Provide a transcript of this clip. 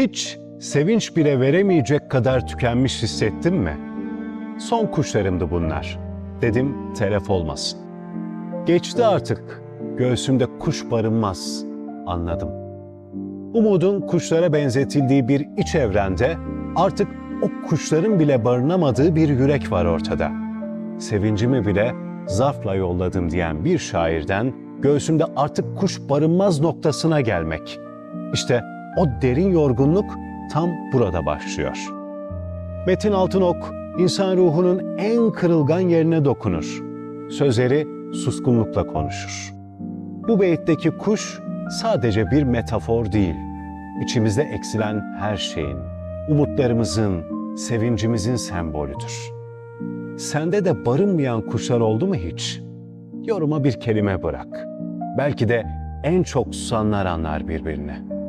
Hiç sevinç bile veremeyecek kadar tükenmiş hissettin mi? Son kuşlarımdı bunlar. Dedim telef olmasın. Geçti artık. Göğsümde kuş barınmaz. Anladım. Umudun kuşlara benzetildiği bir iç evrende artık o kuşların bile barınamadığı bir yürek var ortada. Sevincimi bile zarfla yolladım diyen bir şairden göğsümde artık kuş barınmaz noktasına gelmek. İşte o derin yorgunluk tam burada başlıyor. Metin Altınok, insan ruhunun en kırılgan yerine dokunur. Sözleri suskunlukla konuşur. Bu beyitteki kuş sadece bir metafor değil. İçimizde eksilen her şeyin, umutlarımızın, sevincimizin sembolüdür. Sende de barınmayan kuşlar oldu mu hiç? Yoruma bir kelime bırak. Belki de en çok susanlar anlar birbirini.